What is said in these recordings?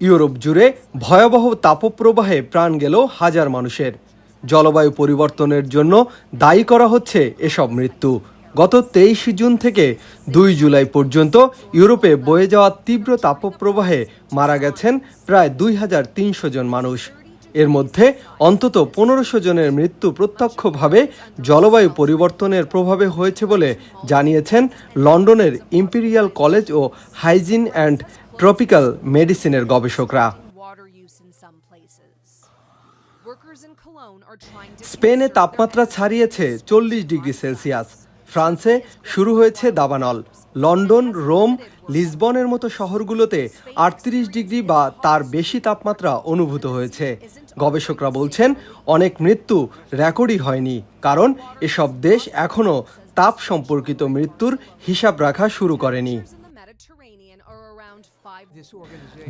Europe জুড়ে ভয়াবহ তাপপ্রবাহে প্রাণ গেল হাজার মানুষের। জলবায়ু পরিবর্তনের জন্য দায়ী করা হচ্ছে এসব মৃত্যু। গত তেইশে জুন থেকে দুই জুলাই পর্যন্ত ইউরোপে বয়ে যাওয়া তীব্র তাপপ্রবাহে মারা গেছেন প্রায় দুই হাজার তিনশো জন মানুষ। এর মধ্যে অন্তত পনেরোশো জনের মৃত্যু প্রত্যক্ষভাবে জলবায়ু পরিবর্তনের প্রভাবে হয়েছে বলে জানিয়েছেন লন্ডনের ইম্পেরিয়াল কলেজ ও হাইজিন অ্যান্ড ট্রপিক্যাল মেডিসিনের গবেষকরা। স্পেনে তাপমাত্রা ছাড়িয়েছে চল্লিশ ডিগ্রি সেলসিয়াস। ফ্রান্সে শুরু হয়েছে দাবানল। লন্ডন, রোম, লিসবনের মতো শহরগুলোতে আটত্রিশ ডিগ্রি বা তার বেশি তাপমাত্রা অনুভূত হয়েছে। গবেষকরা বলছেন, অনেক মৃত্যু রেকর্ডই হয়নি, কারণ এসব দেশ এখনও তাপ সম্পর্কিত মৃত্যুর হিসাব রাখা শুরু করেনি।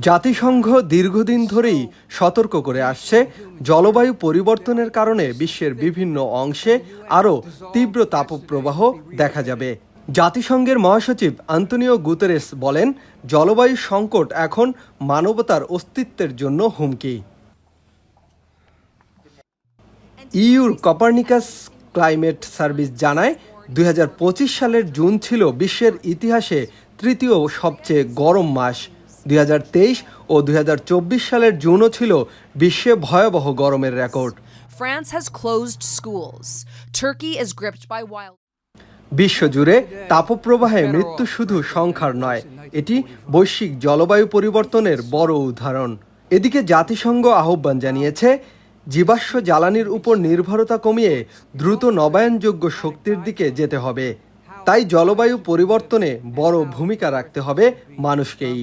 জাতিসংঘ দীর্ঘদিন ধরেই সতর্ক করে আসছে। জলবায়ু পরিবর্তনের কারণে বিশ্বের বিভিন্ন অংশে আরও তীব্র তাপপ্রবাহ দেখা যাবে। জাতিসংঘের মহাসচিব আন্তনিও গুতেরেস বলেন, জলবায়ু সংকট এখন মানবতার অস্তিত্বের জন্য হুমকি। ইউর কপার্নিকাস ক্লাইমেট সার্ভিস জানায়, দুই হাজার পঁচিশ সালের জুন ছিল বিশ্বের ইতিহাসে তৃতীয় সবচেয়ে গরম মাস দুই হাজার তেইশ ও দুই হাজার চব্বিশ সালের জুনও ছিল বিশ্বে ভয়াবহ গরমের record France has closed schools. Turkey is gripped by wild. বিশ্বজুড়ে তাপপ্রবাহে মৃত্যু শুধু সংখ্যার নয় এটি বৈশ্বিক জলবায়ু পরিবর্তনের বড় উদাহরণ এদিকে জাতিসংঘ আহ্বান জানিয়েছে জীবাশ্ম জ্বালানির উপর নির্ভরতা কমিয়ে দ্রুত নবায়নযোগ্য শক্তির দিকে যেতে হবে তাই জলবায়ু পরিবর্তনে বড় ভূমিকা রাখতে হবে মানুষকেই.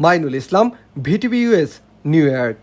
Mainul Islam VTV US New York